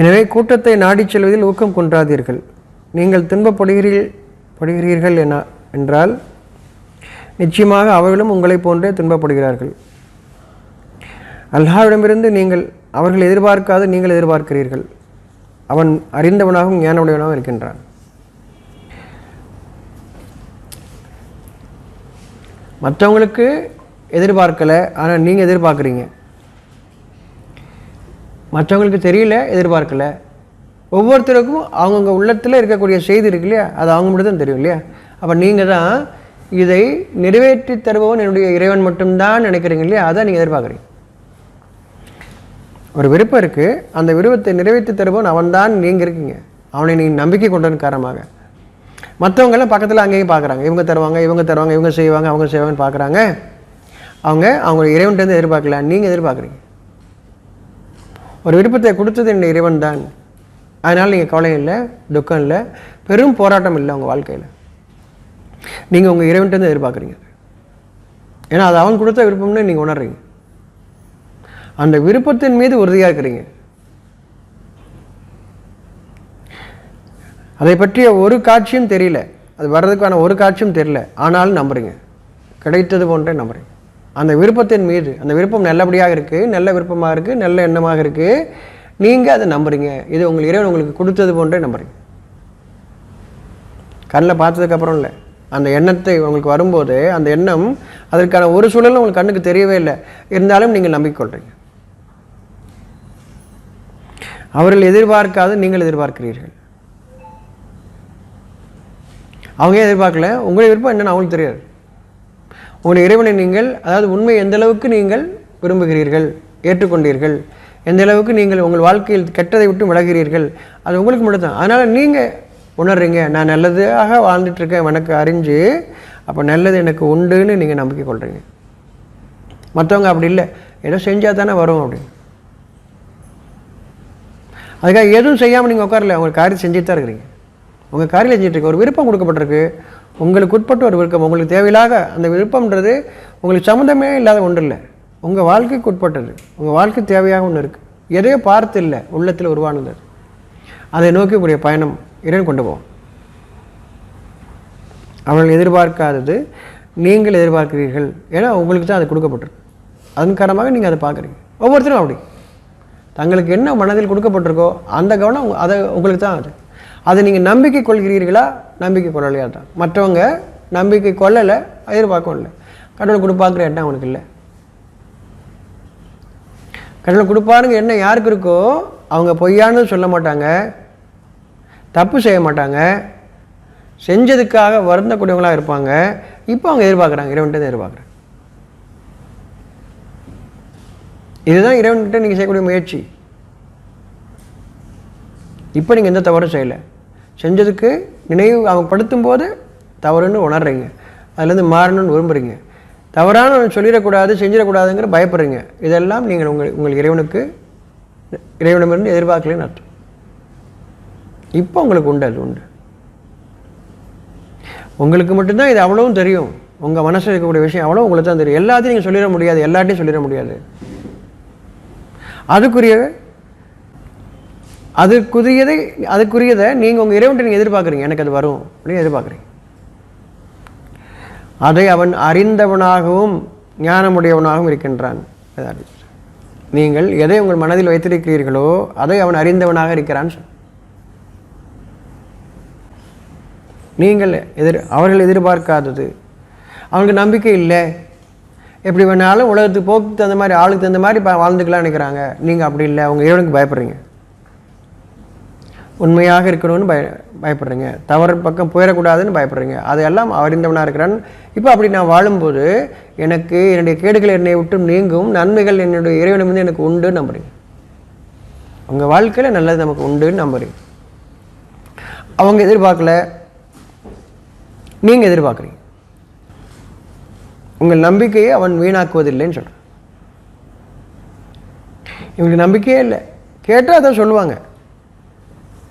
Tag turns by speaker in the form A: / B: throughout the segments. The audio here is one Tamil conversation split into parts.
A: எனவே கூட்டத்தை நாடிச் செல்வதில் ஊக்கம் கொன்றாதீர்கள் நீங்கள் துன்பப்படுகிறீர்கள் படுகிறீர்கள் என என்றால் நிச்சயமாக அவர்களும் உங்களைப் போன்றே துன்பப்படுகிறார்கள். அல்லாவிடமிருந்து நீங்கள் அவர்கள் எதிர்பார்க்காத நீங்கள் எதிர்பார்க்கிறீர்கள். அவன் அறிந்தவனாகவும் ஞானமுடையவனாகவும் இருக்கின்றான். மற்றவங்களுக்கு எதிர்பார்க்கலை ஆனால் நீங்கள் எதிர்பார்க்குறீங்க. மற்றவங்களுக்கு தெரியல எதிர்பார்க்கல. ஒவ்வொருத்தருக்கும் அவங்கவுங்க உள்ளத்தில் இருக்கக்கூடிய செய்தி இருக்கு இல்லையா? அது அவங்க மட்டும் தான் தெரியும் இல்லையா? அப்போ நீங்கள் தான் இதை நிறைவேற்றி தருபவன் என்னுடைய இறைவன் மட்டும்தான் நினைக்கிறீங்க இல்லையா? அதான் நீங்கள் எதிர்பார்க்குறீங்க. ஒரு விருப்பம் இருக்குது அந்த விருப்பத்தை நிறைவேற்றி தருபவன் அவன்தான் நீங்கள் இருக்கீங்க அவனை நீ நம்பிக்கை கொண்டதன் காரணமாக. மற்றவங்கெல்லாம் பக்கத்தில் அங்கேயும் பார்க்குறாங்க இவங்க தருவாங்க இவங்க தருவாங்க இவங்க செய்வாங்க அவங்க செய்வாங்கன்னு பார்க்குறாங்க அவங்க அவங்க இறைவன்ட்டேருந்து எதிர்பார்க்கல. நீங்கள் எதிர்பார்க்குறீங்க. ஒரு விருப்பத்தை கொடுத்தது என் இறைவன் தான் அதனால் நீங்கள் கவலை இல்லை துக்கம் இல்லை பெரும் போராட்டம் இல்லை உங்கள் வாழ்க்கையில். நீங்கள் உங்கள் இறைவன்ட்டு எதிர்பார்க்குறீங்க. ஏன்னா அது அவன் கொடுத்த விருப்பம்னு நீங்கள் உணர்றீங்க. அந்த விருப்பத்தின் மீது உறுதியாக இருக்கிறீங்க. அதை பற்றிய ஒரு காட்சியும் தெரியல. அது வர்றதுக்கான ஒரு காட்சியும் தெரியல. ஆனாலும் நம்புறீங்க. கிடைத்தது போன்றே நம்புறீங்க. அந்த விருப்பத்தின் மீது அந்த விருப்பம் நல்லபடியாக இருக்குது நல்ல விருப்பமாக இருக்குது நல்ல எண்ணமாக இருக்குது நீங்கள் அதை நம்புறீங்க. இது உங்கள் இறைவன் உங்களுக்கு கொடுத்தது போன்றே நம்புறீங்க. கண்ணில் பார்த்ததுக்கப்புறம் இல்லை. அந்த எண்ணத்தை உங்களுக்கு வரும்போது அந்த எண்ணம் அதற்கான ஒரு சூழலும் உங்களுக்கு கண்ணுக்கு தெரியவே இல்லை. இருந்தாலும் நீங்கள் நம்பிக்கொள்கிறீங்க அவர்கள் எதிர்பார்க்காது நீங்கள் எதிர்பார்க்கிறீர்கள். அவங்க எதிர்பார்க்கல? உங்களுடைய விருப்பம் என்னென்னு அவங்களுக்கு தெரியாது. உங்களுடைய இறைவனை நீங்கள் அதாவது உண்மை எந்த அளவுக்கு நீங்கள் விரும்புகிறீர்கள் ஏற்றுக்கொண்டீர்கள் எந்த அளவுக்கு நீங்கள் உங்கள் வாழ்க்கையில் கெட்டதை விட்டு விலகிறீர்கள் அது உங்களுக்கு மட்டும்தான். அதனால் நீங்கள் உணர்றீங்க நான் நல்லதாக வாழ்ந்துட்டுருக்கேன் எனக்கு அறிஞ்சு அப்போ நல்லது எனக்கு உண்டுன்னு நீங்கள் நம்பிக்கை கொள்கிறீங்க மற்றவங்க அப்படி இல்லை. ஏதோ செஞ்சால் தானே வரும் அப்படின்னு அதுக்காக எதுவும் செய்யாமல் நீங்கள் உட்காரல. உங்கள் காரியம் செஞ்சுட்டு தான் இருக்கிறீங்க. உங்கள் காரியம் செஞ்சுட்டு ஒரு விருப்பம் கொடுக்கப்பட்டிருக்கு. உங்களுக்கு உட்பட்ட ஒரு விருப்பம். உங்களுக்கு தேவையில்லாத அந்த விருப்பம்ன்றது உங்களுக்கு சம்மந்தமே இல்லாத ஒன்று இல்லை உங்கள் வாழ்க்கைக்கு உட்பட்டது. உங்கள் வாழ்க்கை தேவையாக ஒன்று இருக்குது எதையோ பார்த்து இல்லை. உள்ளத்தில் உருவானது அதை. நோக்கக்கூடிய பயணம் இறைவன் கொண்டு போவோம். அவர்கள் எதிர்பார்க்காதது நீங்கள் எதிர்பார்க்கிறீர்கள் ஏன்னா உங்களுக்கு தான் அது கொடுக்கப்பட்டிருக்கு. அதன் காரணமாக நீங்கள் அதை பார்க்குறீங்க. ஒவ்வொருத்தரும் அப்படி. தங்களுக்கு என்ன மனதில் கொடுக்கப்பட்டிருக்கோ அந்த கவனம் அதை உங்களுக்கு தான் அது. அதை நீங்கள் நம்பிக்கை கொள்கிறீர்களா? நம்பிக்கை கொள்ளலையா தான். மற்றவங்க நம்பிக்கை கொள்ளலை எதிர்பார்க்கவும் இல்லை. கடவுள் கொடுப்பாங்கிற எண்ணம் அவனுக்கு இல்லை. கடவுள் கொடுப்பாருங்க எண்ணம் யாருக்கு இருக்கோ அவங்க பொய்யானது சொல்ல மாட்டாங்க தப்பு செய்ய மாட்டாங்க செஞ்சதுக்காக வருந்தக்கூடியவங்களாக இருப்பாங்க. இப்போ அவங்க எதிர்பார்க்குறாங்க இறைவன்கிட்ட எதிர்பார்க்குறாங்க. இதுதான் இறைவன்கிட்ட நீங்கள் செய்யக்கூடிய முயற்சி. இப்போ நீங்கள் எந்த தவறும் செய்யலை. செஞ்சதுக்கு நினைவு அவங்க படுத்தும்போது தவறுன்னு உணர்றீங்க. அதுலேருந்து மாறணும்னு விரும்புகிறீங்க தவறான ஒன்று சொல்லிடக்கூடாது செஞ்சிடக்கூடாதுங்கிற பயப்படுறீங்க. இதெல்லாம் நீங்கள் உங்கள் உங்கள் இறைவனுக்கு இறைவனமிருந்து எதிர்பார்க்கலன்னு அர்த்தம். இப்போ உங்களுக்கு உண்டு அது உண்டு. உங்களுக்கு மட்டும்தான் இது அவ்வளவும் தெரியும். உங்கள் மனசில் இருக்கக்கூடிய விஷயம் அவ்வளோ உங்களுக்கு தான் தெரியும். எல்லாத்தையும் நீங்கள் சொல்லிட முடியாது எல்லாத்தையும் சொல்லிட முடியாது. அதுக்குரிய அதுக்குரியதை அதுக்குரியதை நீங்கள் உங்கள் இறைவன்ட்ட நீங்கள் எதிர்பார்க்குறீங்க. எனக்கு அது வரும். அப்படின்னு எதிர்பார்க்குறீங்க. அதை அவன் அறிந்தவனாகவும் ஞானமுடையவனாகவும் இருக்கின்றான். நீங்கள் எதை உங்கள் மனதில் வைத்திருக்கிறீர்களோ அதை அவன் அறிந்தவனாக இருக்கிறான். நீங்கள் எதிர் அவர்கள் எதிர்பார்க்காதது. அவனுக்கு நம்பிக்கை இல்லை. எப்படி வேணாலும் உலகத்துக்கு போக்கு தகுந்த மாதிரி ஆளுக்கு தகுந்த மாதிரி வாழ்ந்துக்கலாம் நினைக்கிறாங்க. நீங்கள் அப்படி இல்லை. அவங்க இறைவனுக்கு பயப்படுறீங்க. உண்மையாக இருக்கணும்னு பய பயப்படுறீங்க. தவறு பக்கம் போயிடக்கூடாதுன்னு பயப்படுறீங்க. அதையெல்லாம் அறிந்தவனாக இருக்கிறான். இப்போ அப்படி நான் வாழும்போது எனக்கு என்னுடைய கேடுகள் என்னை விட்டு நீங்கும் நன்மைகள் என்னுடைய இறைவனிடமிருந்து எனக்கு உண்டு நம்புறீங்க. உங்கள் வாழ்க்கையில் நல்லது நமக்கு உண்டுன்னு நம்புறீங்க. அவங்க எதிர்பார்க்கல நீங்கள் எதிர்பார்க்குறீங்க. உங்கள் நம்பிக்கையை அவன் வீணாக்குவதில்லைன்னு சொல்கிறான் இவங்களுக்கு நம்பிக்கையே இல்லை. கேட்டால் அதை சொல்லுவாங்க.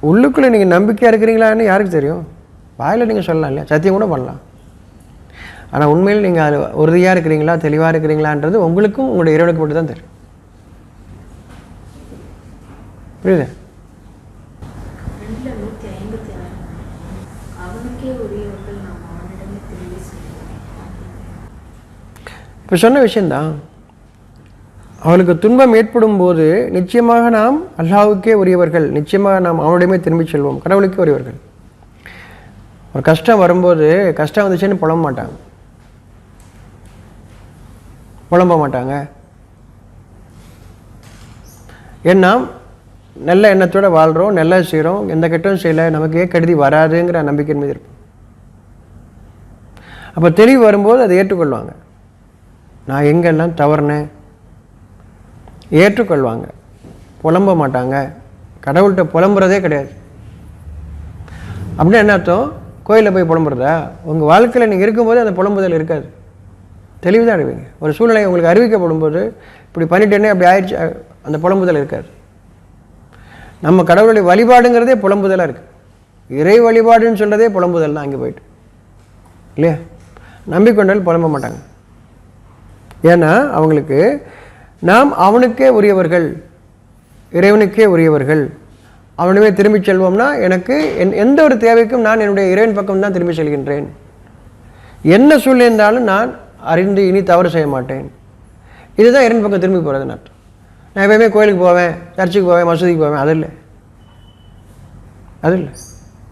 A: உள்ளுக்குள்ளே நீங்கள் நம்பிக்கையாக இருக்கிறீங்களான்னு யாருக்கு தெரியும்? வாயில் நீங்கள் சொல்லலாம் இல்லையா? சத்தியம் கூட பண்ணலாம். ஆனால் உண்மையில் நீங்கள் அது உறுதியாக இருக்கிறீங்களா? தெளிவாக இருக்கிறீங்களான்றது உங்களுக்கும் உங்களுடைய இறைவனுக்கு மட்டும் தான் தெரியும். புரியுது? இப்போ சொன்ன விஷயந்தான் அவளுக்கு துன்பம் ஏற்படும் போது நிச்சயமாக நாம் அல்லாவுக்கே உரியவர்கள். நிச்சயமாக நாம் அவனுடையமே திரும்பி செல்வோம். கடவுளுக்கே உரியவர்கள். ஒரு கஷ்டம் வரும்போது கஷ்டம் வந்துச்சுன்னு புலம்ப மாட்டாங்க. புலம்ப மாட்டாங்க. ஏன்னா நல்ல எண்ணத்தோடு வாழ்கிறோம் நல்லா செய்கிறோம் எந்த கெட்டவும் செய்யலை. நமக்கு ஏன் கெடுதி வராதுங்கிற நம்பிக்கை மீது இருக்கும் அப்போ தெளிவு வரும்போது அதை ஏற்றுக்கொள்வாங்க. நான் எங்கெல்லாம் தவறினேன்? ஏற்றுக்கொள்வாங்க. புலம்ப மாட்டாங்க. கடவுள்கிட்ட புலம்புறதே கிடையாது. அப்படின்னா என்ன அர்த்தம்? கோயிலில் போய் புலம்புறதா? உங்கள் வாழ்க்கையில் நீங்கள் இருக்கும்போது அந்த புலம்புதல் இருக்காது. தெளிவு தான் அடைவீங்க. ஒரு சூழ்நிலை உங்களுக்கு அறிவிக்கப்படும் போது இப்படி பண்ணிட்டேனே அப்படி ஆயிடுச்சு அந்த புலம்புதல் இருக்காது. நம்ம கடவுளுடைய வழிபாடுங்கிறதே புலம்புதலாக இருக்குது இறை வழிபாடுன்னு சொல்கிறதே புலம்புதல் தான் அங்கே போயிட்டு. இல்லையா? நம்பிக்கொண்டால் புலம்ப மாட்டாங்க. ஏன்னா அவங்களுக்கு நாம் அவனுக்கே உரியவர்கள் இறைவனுக்கே உரியவர்கள். அவனுமே திரும்பிச் செல்வோம்னா எனக்கு என் எந்த ஒரு தேவைக்கும் நான் என்னுடைய இறைவன் பக்கம் தான் திரும்பி செல்கின்றேன். என்ன சூழ்நிலை இருந்தாலும் நான் அறிந்து இனி தவறு செய்ய மாட்டேன். இதுதான் இறைவன் பக்கம் திரும்பி போகிறது நான் நான் எப்பயுமே கோயிலுக்கு போவேன் சர்ச்சுக்கு போவேன் மசூதிக்கு போவேன் அது இல்லை. அது இல்லை.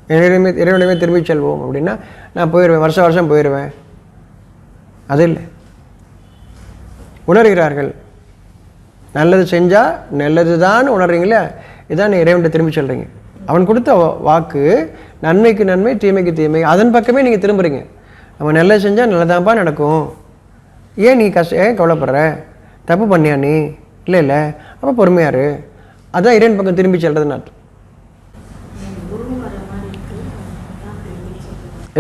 A: இறைவனுமே இறைவனுமே திரும்பி செல்வோம் அப்படின்னா நான் போயிடுவேன் வருஷம் வருஷம் போயிடுவேன் அது இல்லை. உணர்கிறார்கள். நல்லது செஞ்சால் நல்லது தான் உணர்றீங்களே? இதான் நீ திரும்பி சொல்கிறீங்க அவன் கொடுத்த வாக்கு நன்மைக்கு நன்மை தீமைக்கு தீமை அதன் பக்கமே நீங்கள் திரும்புறீங்க. நம்ம நல்லது செஞ்சால் நல்லதாப்பா நடக்கும். ஏன் நீ கஷ்ட ஏன் கவலைப்படுற? தப்பு பண்ணியா நீ? இல்லை இல்லை. அப்போ பொறுமையாரு அதான் இறைவன் பக்கம் திரும்பி செல்றதுன்னு அர்த்தம்.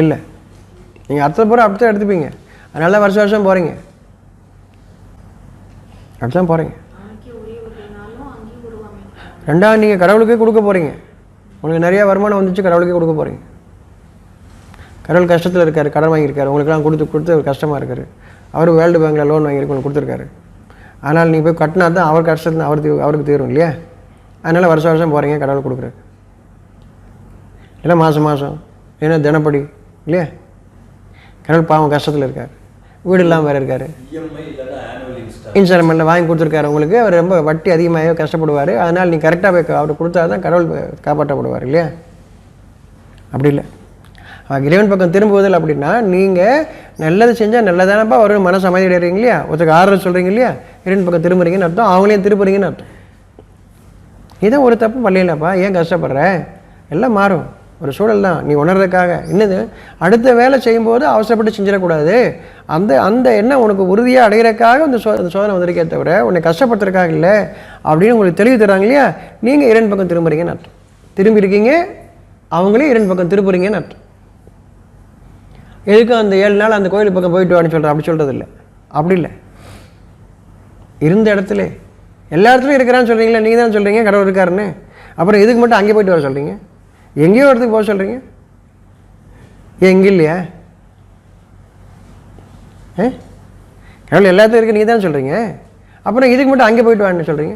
A: இல்லை. நீங்கள் அடுத்த பூரா அப்படி தான் எடுத்துப்பீங்க. அதனால வருஷம் வருஷம் போகிறீங்க அப்படி தான் போகிறீங்க
B: அவனுக்கே உரியவர்கள்னாலும் அங்கேயும் உருவாங்க
A: ரெண்டாவது நீங்கள் கடவுளுக்கே கொடுக்க போகிறீங்க உங்களுக்கு நிறையா வருமானம் வந்துச்சு கடவுளுக்கே கொடுக்க போகிறீங்க கடவுள் கஷ்டத்தில் இருக்கார் கடன் வாங்கியிருக்காரு. உங்களுக்கெல்லாம் கொடுத்து கொடுத்து அவர் கஷ்டமாக இருக்கார். அவர் வேர்ல்டு பேங்கில் லோன் வாங்கியிருக்கு உங்களுக்கு கொடுத்துருக்காரு. அதனால் நீங்கள் போய் கட்டினா தான் அவர் கஷ்டத்தில் அவர் தீ- அவருக்கு தீரும் இல்லையா? அதனால் வருஷம் வருஷம் போகிறீங்க கடவுள் கொடுக்குறாரு. இல்லை மாதம் மாதம் ஏன்னா தினப்படி இல்லையா? கடவுள் பாவம் கஷ்டத்தில் இருக்கார். வீடு இல்லாமல் வேறு இருக்கார். இன்ஸ்டால்மெண்ட்டில் வாங்கி கொடுத்துருக்காரு உங்களுக்கு. அவர் ரொம்ப வட்டி அதிகமாக கஷ்டப்படுவார். அதனால் நீ கரெக்டாக போய் அவர் கொடுத்தா தான் கடவுள் காப்பாற்றப்படுவார் இல்லையா? அப்படி இல்லை. அவர் இறைவன் பக்கம் திரும்புவதில் அப்படின்னா நீங்கள் நல்லது செஞ்சால் நல்லதானப்பா ஒரு மனசு அமைதி அடைகிறீங்க இல்லையா? ஒருத்தருக்கு ஆறுதல் சொல்கிறீங்க இல்லையா? இறைவன் பக்கம் திரும்புறீங்கன்னு அர்த்தம். அவங்களையும் திருப்புறீங்கன்னு அர்த்தம். இதான் ஒரு தப்பு பண்ணலப்பா ஏன் கஷ்டப்படுற? எல்லாம் மாறும். ஒரு சூழல் தான். நீ உணர்றதுக்காக. என்னது? அடுத்த வேலை செய்யும்போது அவசரப்பட்டு செஞ்சிடக்கூடாது. அந்த அந்த எண்ணம் உனக்கு உறுதியாக அடைகிறக்காக அந்த சோ அந்த சோதனை வந்திருக்கே தவிர உன்னை கஷ்டப்படுத்துறதுக்காக இல்லை அப்படின்னு உங்களுக்கு தெளிவு தர்றாங்க இல்லையா? நீங்கள் இரண்டு பக்கம் திரும்புறீங்கன்னு அர்த்தம். திரும்பி இருக்கீங்க அவங்களே இரண்டு பக்கம் திருப்புறீங்கன்னு அர்த்தம். எதுக்கும் அந்த ஏழு நாள் அந்த கோயில் பக்கம் போயிட்டு வான்னு சொல்கிறேன் அப்படி சொல்கிறது இல்லை. அப்படி இல்லை. இருந்த இடத்துல. எல்லா இடத்துலையும் இருக்கிறான்னு சொல்கிறீங்களா நீங்கள் தான் சொல்கிறீங்க கடவுள் இருக்காருன்னு. அப்புறம் எதுக்கு மட்டும் அங்கே போயிட்டு வர சொல்கிறீங்க எங்கேயோ இடத்துக்கு போக சொல்கிறீங்க எங்கே இல்லையா? ஏ? கடவுள் எல்லாத்துக்கும் இருக்கு நீங்கள் தான் சொல்கிறீங்க அப்புறம் இதுக்கு மட்டும் அங்கே போயிட்டு வான்னு சொல்கிறீங்க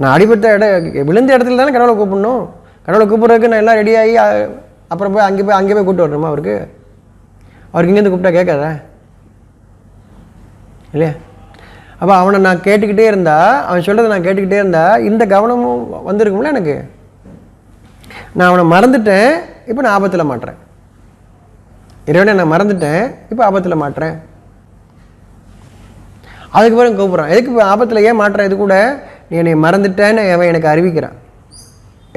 A: நான் அடிபட்ட இடம் விழுந்த இடத்துல தானே கடவுளை கூப்பிடணும். கடவுளை கூப்பிட்றதுக்கு நான் எல்லாம் ரெடியாகி அப்புறம் போய் அங்கே போய் அங்கே போய் கூப்பிட்டு வரணுமா அவருக்கு? அவருக்கு இங்கேருந்து கூப்பிட்டா கேட்காதா? இல்லையா? அப்போ அவனை நான் கேட்டுக்கிட்டே இருந்தா அவன் சொல்கிறத நான் கேட்டுக்கிட்டே இருந்தா இந்த கவனமும் வந்திருக்கும்ல எனக்கு. நான் அவனை மறந்துட்டேன் இப்போ நான் ஆபத்தில் மாட்டுறேன். இறைவனை நான் மறந்துட்டேன் இப்போ ஆபத்தில் மாட்டுறேன். அதுக்கப்புறம் கூப்பிட்றான் எதுக்கு இப்போ ஆபத்தில் ஏன் மாட்டுறேன் இது கூட? நீ என்னை மறந்துட்டேன்னு அவன் எனக்கு அறிவிக்கிறான்.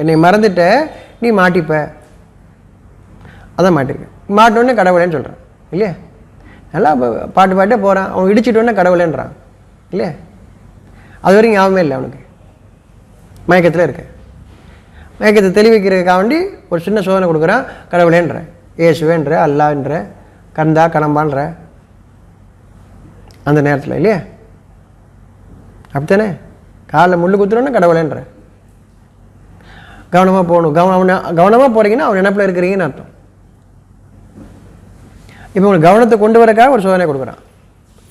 A: என்னை மறந்துட்ட நீ மாட்டிப்ப. அதான் மாட்டிருக்கேன். மாட்டோன்னே கடவுளேன்னு சொல்கிறான் இல்லையா? நல்லா பாட்டு பாட்டே போகிறான் அவன் இடிச்சிட்டோன்னே கடவுளேன்றான். இல்லையா? அது வரைக்கும் ஞாபகமே இல்லை அவனுக்கு. மயக்கத்தில் இருக்கு. மயக்கத்தை தெளிவிக்கிறதுக்காக வேண்டி ஒரு சின்ன சோதனை கொடுக்குறான் கடவுளேன்ற இயேசுவேன்ற அல்லான்ற கந்தா கணம்பான்ற அந்த நேரத்தில் இல்லையா? அப்படித்தானே? காலில் முள்ளு குத்துறோன்னா கடவுளேன்ற. கவனமாக போகணும். கவனம் கவனமாக போகிறீங்கன்னா அவன் நினப்பில் இருக்கிறீங்கன்னு அர்த்தம். இப்போ உங்களுக்கு கவனத்தை கொண்டு வரக்காக ஒரு சோதனை கொடுக்குறான்.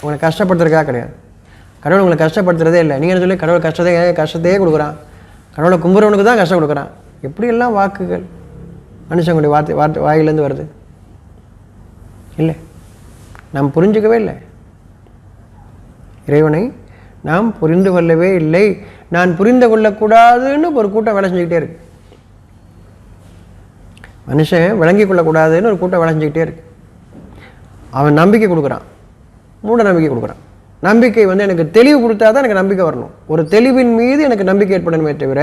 A: உங்களை கஷ்டப்படுத்துறதுக்காக கிடையாது. கடவுள் உங்களை கஷ்டப்படுத்துறதே இல்லை. நீங்கள் சொல்லி? கடவுள் கஷ்டத்தை கஷ்டத்தையே கொடுக்குறான். கடவுளை கும்புறவனுக்கு தான் கஷ்டம் கொடுக்குறான். எப்படியெல்லாம் வாக்குகள் மனுஷங்களுடைய வார்த்தை வார்த்தை வாயிலேருந்து வருது? இல்லை. நாம் புரிஞ்சுக்கவே இல்லை. இறைவனை நாம் புரிந்து கொள்ளவே இல்லை. நான் புரிந்து கொள்ளக்கூடாதுன்னு ஒரு கூட்டம் வேலை செஞ்சுக்கிட்டே இருக்கு. மனுஷன் விளங்கி கொள்ளக்கூடாதுன்னு ஒரு கூட்டம் வேலை செஞ்சுக்கிட்டே இருக்கு. அவன் நம்பிக்கை கொடுக்குறான். மூட நம்பிக்கை கொடுக்குறான். நம்பிக்கை வந்து எனக்கு தெளிவு கொடுத்தா தான் எனக்கு நம்பிக்கை வரணும். ஒரு தெளிவின் மீது எனக்கு நம்பிக்கை ஏற்படணுமே தவிர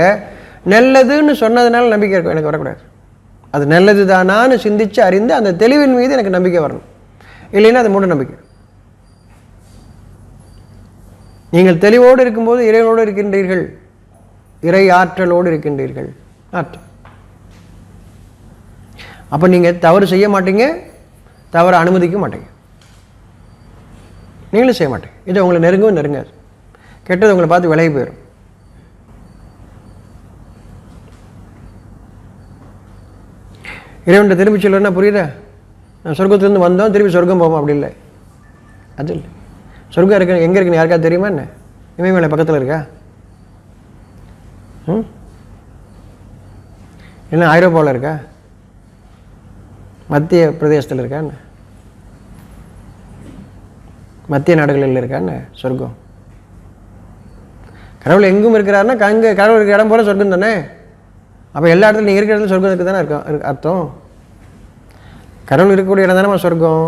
A: நல்லதுன்னு சொன்னதுனால நம்பிக்கை எனக்கு வரக்கூடாது. அது நல்லது தானான்னு சிந்தித்து அறிந்து அந்த தெளிவின் மீது எனக்கு நம்பிக்கை வரணும். இல்லைன்னா அது மூட நம்பிக்கை. நீங்கள் தெளிவோடு இருக்கும்போது இறைவனோடு இருக்கின்றீர்கள். இறை ஆற்றலோடு இருக்கின்றீர்கள். ஆற்றல் அப்போ நீங்கள் தவறு செய்ய மாட்டீங்க தவறு அனுமதிக்க மாட்டீங்க. நீங்களும் செய்ய மாட்டேன். இது உங்களை நெருங்கவும் நெருங்காது. கெட்டது உங்களை பார்த்து விலகி போயிடும் இறைவன்கிட்ட திரும்பி சொல்லுன்னா புரியுதா? நான் சொர்க்கத்துலேருந்து வந்தோம் திரும்பி சொர்க்கம் போவோம். அப்படி இல்லை. அது இல்லை. சொர்க்கம் இருக்கு எங்கே இருக்குன்னு யாருக்கா தெரியுமா என்ன? இமயமலை பக்கத்தில் இருக்கா? ம்? என்ன ஐரோப்பாவில் இருக்கா? மத்திய பிரதேசத்தில் இருக்கா என்ன? மத்திய நாடுகளில் இருக்கான்னு சொர்க்கம். கடவுள் எங்கும் இருக்கிறாருன்னா அங்கே கடவுள் இருக்கிற இடம் போல சொர்க்கம் தானே? அப்போ எல்லா இடத்துலையும் நீங்கள் இருக்கிற இடத்துல சொர்க்கம் இருக்குது தானே இருக்கும் அர்த்தம்? கடவுள் இருக்கக்கூடிய இடம் தானே சொர்க்கம்.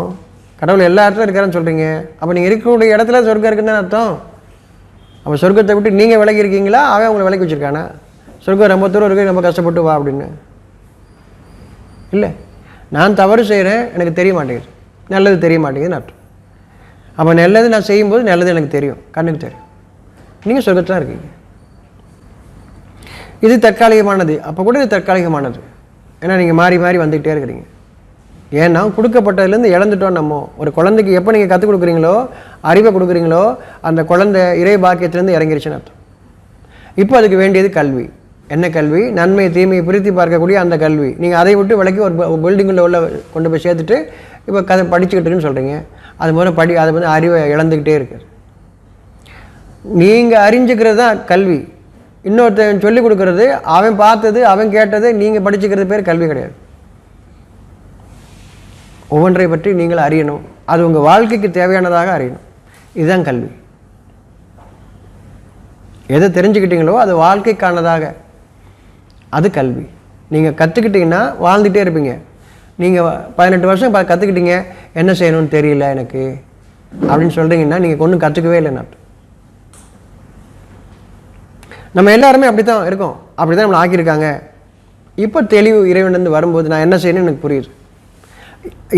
A: கடவுள் எல்லா இடத்துல இருக்காருன்னு சொல்கிறீங்க அப்போ நீங்கள் இருக்கக்கூடிய இடத்துல சொர்க்கம் இருக்குன்னு தானே அர்த்தம்? அப்போ சொர்க்கத்தை விட்டு நீங்கள் விலகி இருக்கீங்களா? அவன் உங்களை விலக்கி வச்சுருக்கானா? சொர்க்கம் ரொம்ப தூரம் இருக்கு ரொம்ப கஷ்டப்பட்டு வா அப்படின்னு. இல்லை. நான் தவறு செய்கிறேன் எனக்கு தெரிய மாட்டேங்குது. நல்லது தெரிய மாட்டேங்குதுன்னு அர்த்தம். அப்போ நல்லது நான் செய்யும்போது நல்லது எனக்கு தெரியும். கண்ணுக்கு தெரியும். நீங்கள் சொர்க்கத்தில் இருக்கீங்க. இது தற்காலிகமானது. அப்போ கூட இது தற்காலிகமானது. ஏன்னா நீங்கள் மாறி மாறி வந்துக்கிட்டே இருக்கிறீங்க. ஏன்னா கொடுக்கப்பட்டதுலேருந்து இழந்துட்டோம் நம்ம. ஒரு குழந்தைக்கு எப்போ நீங்கள் கற்றுக் கொடுக்குறீங்களோ அறிவை கொடுக்குறீங்களோ அந்த குழந்தை இறை பாக்கியத்திலேருந்து இறங்கிருச்சுன்னு அர்த்தம். இப்போ அதுக்கு வேண்டியது கல்வி. என்ன கல்வி? நன்மை தீமையை பிரித்து பார்க்கக்கூடிய அந்த கல்வி. நீங்கள் அதை விட்டு விலக்கி ஒரு பில்டிங்கில் உள்ள கொண்டு போய் சேர்த்துட்டு இப்போ கதை படிச்சுக்கிட்டு இருக்குன்னு சொல்கிறீங்க அது மூலம் படி அது வந்து அறிவை இழந்துக்கிட்டே இருக்குது நீங்கள் அறிஞ்சுக்கிறது தான் கல்வி. இன்னொருத்தன் சொல்லிக் கொடுக்கறது அவன் பார்த்தது அவன் கேட்டது நீங்கள் படிச்சுக்கிறது பேர் கல்வி கிடையாது. ஒவ்வொன்றை பற்றி நீங்கள் அறியணும். அது உங்கள் வாழ்க்கைக்கு தேவையானதாக அறியணும். இதுதான் கல்வி. எதை தெரிஞ்சுக்கிட்டீங்களோ அது வாழ்க்கைக்கானதாக. அது கல்வி. நீங்கள் கற்றுக்கிட்டீங்கன்னா வாழ்ந்துகிட்டே இருப்பீங்க. நீங்கள் பதினெட்டு வருஷம் ப கற்றுக்கிட்டீங்க என்ன செய்யணும்னு தெரியல எனக்கு அப்படின்னு சொல்கிறீங்கன்னா நீங்கள் ஒன்றும் கற்றுக்கவே இல்லை நான் நம்ம எல்லாருமே அப்படி தான் இருக்கோம். அப்படி தான் நம்மளை ஆக்கியிருக்காங்க. இப்போ தெளிவு இறைவனிலிருந்து வரும்போது நான் என்ன செய்யணும்னு எனக்கு புரியுது.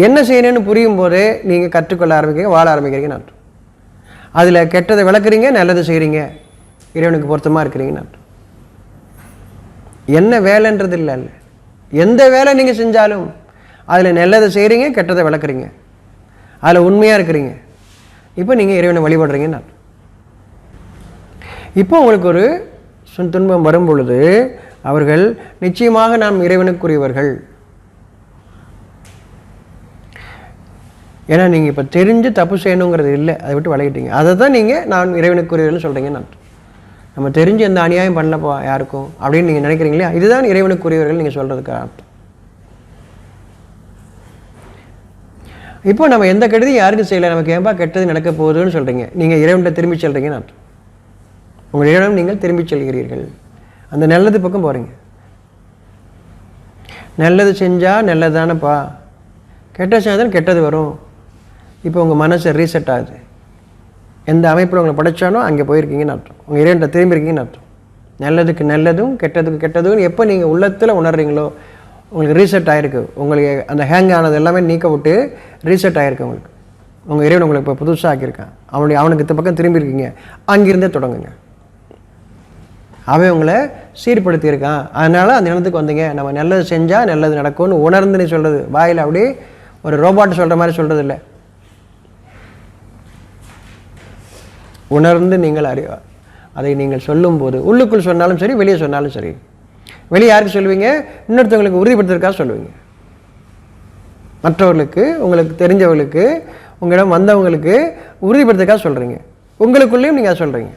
A: என்ன செய்யணும்னு புரியும் போதே நீங்கள் கற்றுக்கொள்ள ஆரம்பிக்கிறீங்க வாழ ஆரம்பிக்கிறீங்க நான் அதில் கெட்டதை விளக்குறீங்க நல்லது செய்கிறீங்க இறைவனுக்கு பொருத்தமாக இருக்கிறீங்க நான் என்ன வேலைன்றது இல்லை இல்லை எந்த வேலை நீங்கள் செஞ்சாலும் அதில் நல்லதை செய்கிறீங்க கெட்டதை விளக்குறீங்க. அதில் உண்மையாக இருக்கிறீங்க. இப்போ நீங்கள் இறைவனை வழிபடுறீங்கன்னு இப்போ உங்களுக்கு ஒரு சுன் துன்பம் வரும் பொழுது அவர்கள் நிச்சயமாக நாம் இறைவனுக்குரியவர்கள். ஏன்னா நீங்கள் இப்போ தெரிஞ்சு தப்பு செய்யணுங்கிறது இல்லை அதை விட்டு விலகிட்டீங்க. அதை தான் நீங்கள் நான் இறைவனுக்குரியவர்கள்னு சொல்கிறீங்க நான் நம்ம தெரிஞ்சு எந்த அநியாயம் பண்ணலப்பா யாருக்கும் அப்படின்னு நீங்கள் நினைக்கிறீங்களா இதுதான் இறைவனுக்குரியவர்கள் நீங்கள் சொல்கிறதுக்கு அர்த்தம். இப்போ நம்ம எந்த கெட்டதும் யாருக்கும் செய்யலை? நமக்கு ஏன்பா கெட்டது நடக்க போகுதுன்னு சொல்கிறீங்க நீங்கள் இறைவன்கிட்ட திரும்பி செல்கிறீங்கன்னு அர்த்தம். உங்கள் இறைவன் நீங்கள் திரும்பி செல்கிறீர்கள். அந்த நல்லது பக்கம் போகிறீங்க நல்லது செஞ்சால் நல்லதானப்பா கெட்ட செஞ்சால் கெட்டது வரும். இப்போ உங்கள் மனசு ரீசெட் ஆகுது. எந்த அமைப்பில் உங்களை படைச்சானோ அங்கே போயிருக்கீங்கன்னு அர்த்தம். உங்கள் இறைவன்கிட்ட திரும்பி இருக்கீங்கன்னு அர்த்தம். நல்லதுக்கு நல்லதும் கெட்டதுக்கு கெட்டதும் எப்போ நீங்கள் உள்ளத்தில் உணர்றீங்களோ உங்களுக்கு ரீசெட் ஆகிருக்கு உங்களுக்கு அந்த ஹேங் ஆனது எல்லாமே நீக்க விட்டு ரீசெட் ஆகிருக்கு உங்களுக்கு. உங்கள் இறைவன் உங்களுக்கு இப்போ புதுசாக ஆக்கியிருக்கான். அவனுடைய அவனுக்கு இந்த பக்கம் திரும்பி இருக்கீங்க. அங்கிருந்தே தொடங்குங்க. அவன் உங்களை சீர்படுத்தியிருக்கான். அதனால் அந்த இடத்துக்கு வந்தீங்க. நம்ம நல்லது செஞ்சால் நல்லது நடக்கும்னு உணர்ந்து நீ சொல்கிறது வாயில் அப்படியே ஒரு ரோபாட் சொல்கிற மாதிரி சொல்கிறது இல்லை. உணர்ந்து நீங்கள் அறிவா. அதை நீங்கள் சொல்லும்போது உள்ளுக்குள் சொன்னாலும் சரி வெளியே சொன்னாலும் சரி வெளியே யாருக்கு சொல்லுவீங்க? இன்னொருத்தவங்களுக்கு உறுதிப்படுத்துறதுக்காக சொல்லுவீங்க. மற்றவர்களுக்கு உங்களுக்கு தெரிஞ்சவர்களுக்கு உங்களிடம் வந்தவங்களுக்கு உறுதிப்படுத்துறதுக்காக சொல்கிறீங்க உங்களுக்குள்ளேயும் நீங்கள் அதை சொல்கிறீங்க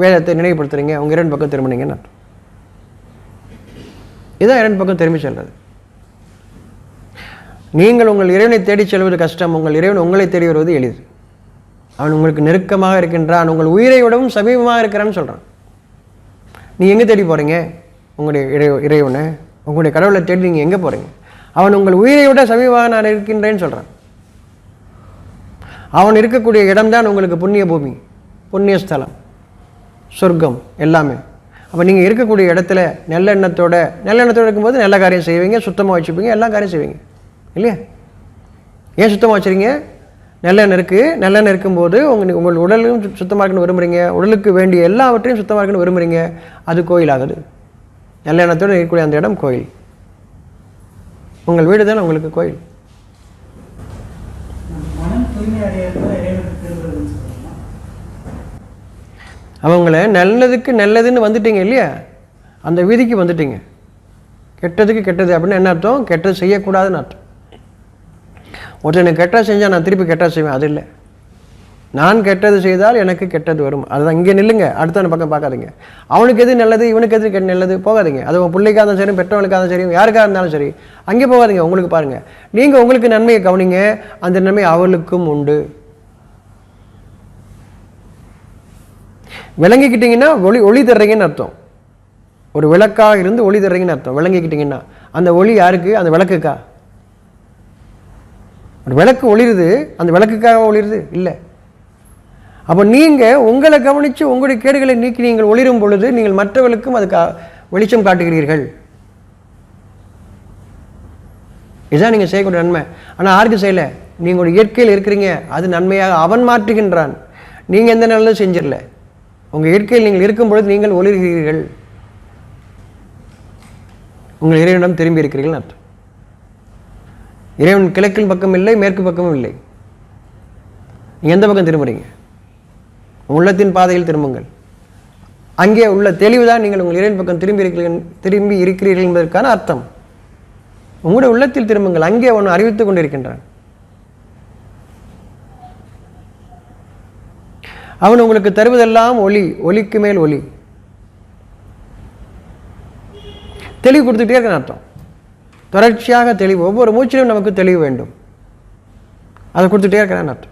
A: வேதத்தை நினைவுப்படுத்துறீங்க உங்கள் இரண்டு பக்கம் திரும்பினீங்கன்னு அர்த்தம். இதுதான் இரண்டு பக்கம் திரும்பி செல்றது. நீங்கள் உங்கள் இறைவனை தேடி செல்வது கஷ்டம் உங்கள் இறைவன் உங்களை தேடி வருவது எளிது. அவன் உங்களுக்கு நெருக்கமாக இருக்கின்றான் உங்கள் உயிரை விடவும் சமீபமாக இருக்கிறான்னு சொல்கிறான் நீ எங்கே தேடி போகிறீங்க உங்களுடைய இறை இறைவனை உங்களுடைய கடவுளை தேடி நீங்கள் எங்கே போகிறீங்க அவன் உங்கள் உயிரை விட சமீபமாக நான் இருக்கின்றேன்னு சொல்கிறான் அவன் இருக்கக்கூடிய இடம்தான் உங்களுக்கு புண்ணிய பூமி புண்ணிய ஸ்தலம் சொர்க்கம் எல்லாமே. அப்போ நீங்கள் இருக்கக்கூடிய இடத்துல நல்ல எண்ணத்தோட நல்ல இருக்கும்போது நல்ல காரியம் செய்வீங்க சுத்தமாக வச்சுப்பீங்க எல்லா காரியம் செய்வீங்க. இல்லையா? ஏன் சுத்தமாக வச்சுருங்க நல்லெண்ணெய் இருக்குது நல்லெண்ணெய் இருக்கும்போது உங்கள் உங்கள் உடலும் சு- சுத்தமாக இருக்கணும்னு விரும்புகிறீங்க உடலுக்கு வேண்டிய எல்லாவற்றையும் சுத்தமாக இருக்கணும்னு விரும்புகிறீங்க அது கோயில் ஆகுது நல்லெண்ணத்தோடு இருக்கக்கூடிய அந்த இடம் கோயில். உங்கள் வீடு தான் உங்களுக்கு கோயில்? அவங்கள நல்லதுக்கு நல்லதுன்னு வந்துட்டீங்க இல்லையா? அந்த விதிக்கு வந்துட்டீங்க. கெட்டதுக்கு கெட்டது அப்படின்னு என்ன அர்த்தம்? கெட்டது செய்யக்கூடாதுன்னு அர்த்தம். ஒருத்தனை எனக்கு செஞ்சால் நான் திருப்பி கெட்டது செய்வேன் அது இல்லை. நான் கெட்டது செய்தால் எனக்கு கெட்டது வரும். அதுதான் இங்கே நில்லுங்க. அடுத்த பக்கம் பார்க்காதீங்க. அவனுக்கு எது நல்லது இவனுக்கு எது கெட்ட நல்லது போகாதீங்க. அது உன் பிள்ளைக்காக இருந்தாலும் சரி பெற்றவனுக்காக இருந்தாலும் சரி யாருக்காக இருந்தாலும் சரி அங்கே போகாதீங்க. உங்களுக்கு பாருங்கள் நீங்கள் உங்களுக்கு நன்மையை கவனிங்க. அந்த நன்மை அவளுக்கும் உண்டு. விளங்கிக்கிட்டீங்கன்னா ஒளி ஒளி தர்றீங்கன்னு அர்த்தம். ஒரு விளக்காக இருந்து ஒளி தர்றீங்கன்னு அர்த்தம். விளங்கிக்கிட்டீங்கன்னா. அந்த ஒளி யாருக்கு? அந்த விளக்குக்கா? ஒரு விளக்கு ஒளிருது அந்த விளக்குக்காக ஒளிருது? இல்லை. அப்போ நீங்கள் உங்களை கவனித்து உங்களுடைய கேடுகளை நீக்கி நீங்கள் ஒளிரும் பொழுது நீங்கள் மற்றவர்களுக்கும் அதுக்கு வெளிச்சம் காட்டுகிறீர்கள். இதுதான் நீங்கள் செய்யக்கூடிய நன்மை. ஆனால் யாருக்கு செய்யலை. நீங்கள் ஒரு இயற்கையில் இருக்கிறீங்க. அது நன்மையாக அவன் மாற்றுகின்றான். நீங்கள் எந்த நல்லதும் செஞ்சிடல. உங்கள் இயற்கையில் நீங்கள் இருக்கும் பொழுது நீங்கள் ஒளிர்கிறீர்கள். உங்கள் இறைவனிடம் திரும்பி இருக்கிறீர்கள் அர்த்தம். இறைவன் கிழக்கின் பக்கம் இல்லை மேற்கு பக்கமும் இல்லை. நீங்கள் எந்த பக்கம் திரும்புறீங்க? உள்ளத்தின் பாதையில் திரும்புங்கள். அங்கே உள்ள தெளிவு தான் நீங்கள் உங்கள் இறைவன் பக்கம் திரும்பி இருக்கிறீர்கள் திரும்பி இருக்கிறீர்கள் என்பதற்கான அர்த்தம். உங்களுடைய உள்ளத்தில் திரும்புங்கள். அங்கே ஒன்று அறிவித்துக் கொண்டிருக்கின்றான். அவன் உங்களுக்கு தருவதெல்லாம் ஒளி ஒளிக்கு மேல் ஒளி. தெளிவு கொடுத்துட்டே இருக்கான் அர்த்தம். தொடர்ச்சியாக தெளிவு ஒவ்வொரு மூச்சிலும் நமக்கு தெளிவு வேண்டும். அதை கொடுத்துட்டே இருக்கிறான் அர்த்தம்.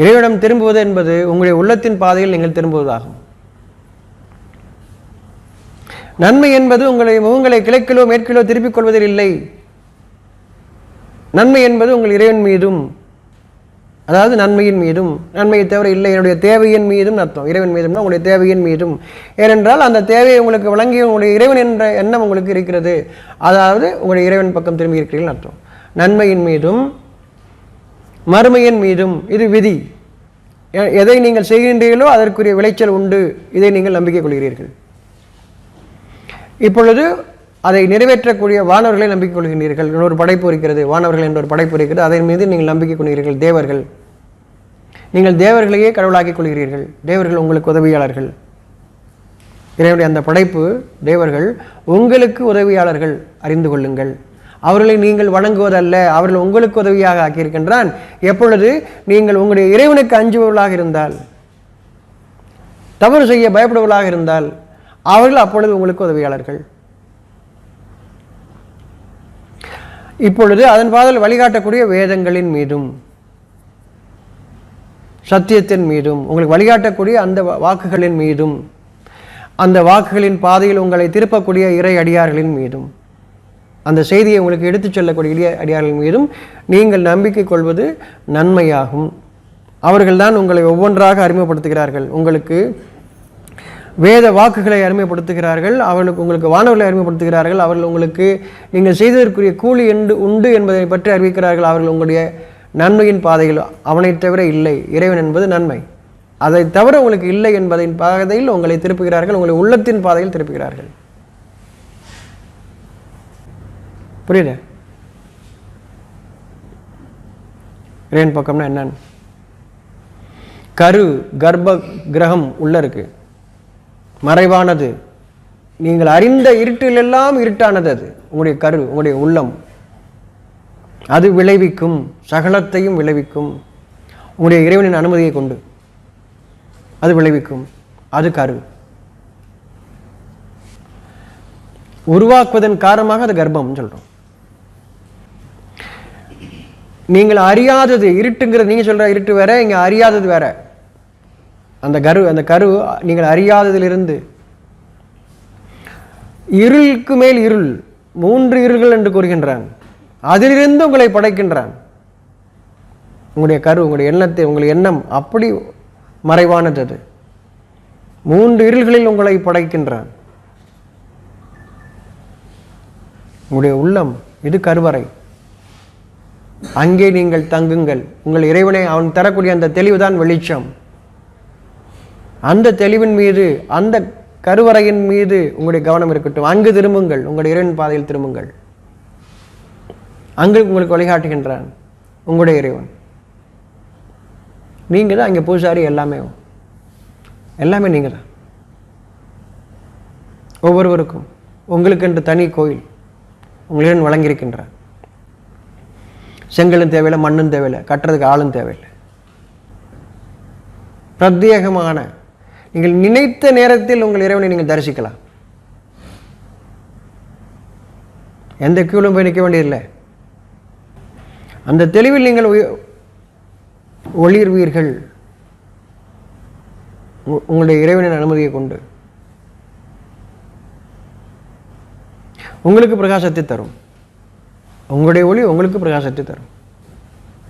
A: இறைவனிடம் திரும்புவது என்பது உங்களுடைய உள்ளத்தின் பாதையில் நீங்கள் திரும்புவதாகும். நன்மை என்பது உங்களுடைய முகங்களை கிழக்கிலோ மேற்கிலோ திருப்பிக் கொள்வதில் இல்லை. நன்மை என்பது உங்கள் இறைவன் மீதும் அதாவது நன்மையின் மீதும் நன்மையை தவிர இல்லை என்னுடைய தேவையின் மீதும் அர்த்தம். இறைவன் மீதும்னா உங்களுடைய தேவையின் மீதும். ஏனென்றால் அந்த தேவையை உங்களுக்கு வழங்கிய உங்களுடைய இறைவன் என்ற எண்ணம் உங்களுக்கு இருக்கிறது. அதாவது உங்களுடைய இறைவன் பக்கம் திரும்பி இருக்கிறீர்கள் அர்த்தம். நன்மையின் மீதும் மறுமையின் மீதும் இது விதி. எதை நீங்கள் செய்கின்றீர்களோ அதற்குரிய விளைச்சல் உண்டு. இதை நீங்கள் நம்பிக்கை கொள்கிறீர்கள். இப்பொழுது அதை நிறைவேற்றக்கூடிய வானவர்களை நம்பிக்கை கொள்கின்றீர்கள். இன்னொரு படைப்பு இருக்கிறது. வானவர்கள் என்ற ஒரு படைப்பு இருக்கிறது. அதன் மீது நீங்கள் நம்பிக்கை கொள்கிறீர்கள். தேவர்கள். நீங்கள் தேவர்களையே கடவுளாக்கிக் கொள்கிறீர்கள். தேவர்கள் உங்களுக்கு உதவியாளர்கள். இறைவனுடைய அந்த படைப்பு தேவர்கள் உங்களுக்கு உதவியாளர்கள். அறிந்து கொள்ளுங்கள். அவர்களை நீங்கள் வணங்குவதல்ல அவர்கள் உங்களுக்கு உதவியாக ஆக்கியிருக்கின்றான். எப்பொழுது நீங்கள் உங்களுடைய இறைவனுக்கு அஞ்சுபவர்களாக இருந்தால் தவறு செய்ய பயப்படுவர்களாக இருந்தால் அவர்கள் அப்பொழுது உங்களுக்கு உதவியாளர்கள். இப்பொழுது அதன் பாதல் வழிகாட்டக்கூடிய வேதங்களின் மீதும் சத்தியத்தின் மீதும் உங்களுக்கு வழிகாட்டக்கூடிய அந்த வாக்குகளின் மீதும் அந்த வாக்குகளின் பாதையில் உங்களை திருப்பக்கூடிய இறை அடியார்களின் மீதும். அந்த செய்தியை உங்களுக்கு எடுத்துச் சொல்லக்கூடிய இடிய அடியார்கள் மீதும் நீங்கள் நம்பிக்கை கொள்வது நன்மையாகும். அவர்கள்தான் உங்களை ஒவ்வொன்றாக அறிமுகப்படுத்துகிறார்கள். உங்களுக்கு வேத வாக்குகளை அறிமுகப்படுத்துகிறார்கள். அவர்களுக்கு உங்களுக்கு வானவர்களை அறிமுகப்படுத்துகிறார்கள். அவர்கள் உங்களுக்கு நீங்கள் செய்ததற்குரிய கூலி என்று உண்டு என்பதை பற்றி அறிவிக்கிறார்கள். அவர்கள் உங்களுடைய நன்மையின் பாதையில் அவனைத் தவிர இல்லை. இறைவன் என்பது நன்மை. அதை தவிர உங்களுக்கு இல்லை என்பதின் பாதையில் உங்களை திருப்புகிறார்கள். உங்களை உள்ளத்தின் பாதையில் திருப்புகிறார்கள். புரியுது ரேன் பக்கம்னா என்னன்னு? கரு கர்ப்ப கிரகம் உள்ள இருக்கு. மறைவானது. நீங்கள் அறிந்த இருட்டிலெல்லாம் இருட்டானது அது. உங்களுடைய கரு உங்களுடைய உள்ளம். அது விளைவிக்கும் சகலத்தையும் விளைவிக்கும். உங்களுடைய இறைவனின் அனுமதியை கொண்டு அது விளைவிக்கும். அது கரு. உருவாக்குவதன் காரணமாக அது கர்ப்பம்னு சொல்றோம். நீங்கள் அறியாதது இருட்டுங்கிறது நீங்கள் சொல்கிற இருட்டு வேற இங்கே அறியாதது வேற. அந்த கரு அந்த கரு நீங்கள் அறியாததிலிருந்து. இருளுக்கு மேல் இருள் மூன்று இருள்கள் என்று கூறுகின்றான். அதிலிருந்து உங்களை படைக்கின்றான். உங்களுடைய கரு உங்களுடைய எண்ணத்தை உங்களுடைய எண்ணம் அப்படி மறைவானது அது. மூன்று இருள்களில் உங்களை படைக்கின்றான். உங்களுடைய உள்ளம் இது கருவறை. அங்கே நீங்கள் தங்குங்கள். உங்கள் இறைவனை அவன் தரக்கூடிய அந்த தெளிவுதான் வெளிச்சம். அந்த தெளிவின் மீது அந்த கருவறையின் மீது உங்களுடைய கவனம் இருக்கட்டும். அங்கு திரும்புங்கள். உங்களுடைய இறைவன் பாதையில் திரும்புங்கள். அங்கு உங்களுக்கு வழிகாட்டுகின்றான் உங்களுடைய இறைவன். நீங்கள் தான் அங்கே பூசாரி எல்லாமே. எல்லாமே நீங்கள் தான் ஒவ்வொருவருக்கும் உங்களுக்கென்று தனி கோயில் உங்களிடம் வழங்கியிருக்கின்றார் செங்கலும் தேவையில்லை மண்ணும் தேவையில்லை கட்டுறதுக்கு ஆளும் தேவையில்லை. பிரத்யேகமான நீங்கள் நினைத்த நேரத்தில் உங்கள் இறைவனை நீங்கள் தரிசிக்கலாம். எந்த கியூலும் போய் நிற்க வேண்டியதில்லை. அந்த தெளிவில் நீங்கள் ஒளிர்வீர்கள். உ- உங்களுடைய இறைவனின் அனுமதியை கொண்டு. உங்களுக்கு பிரகாசத்தை தரும். உங்களுடைய ஒளி உங்களுக்கு பிரகாசத்தை தரும்.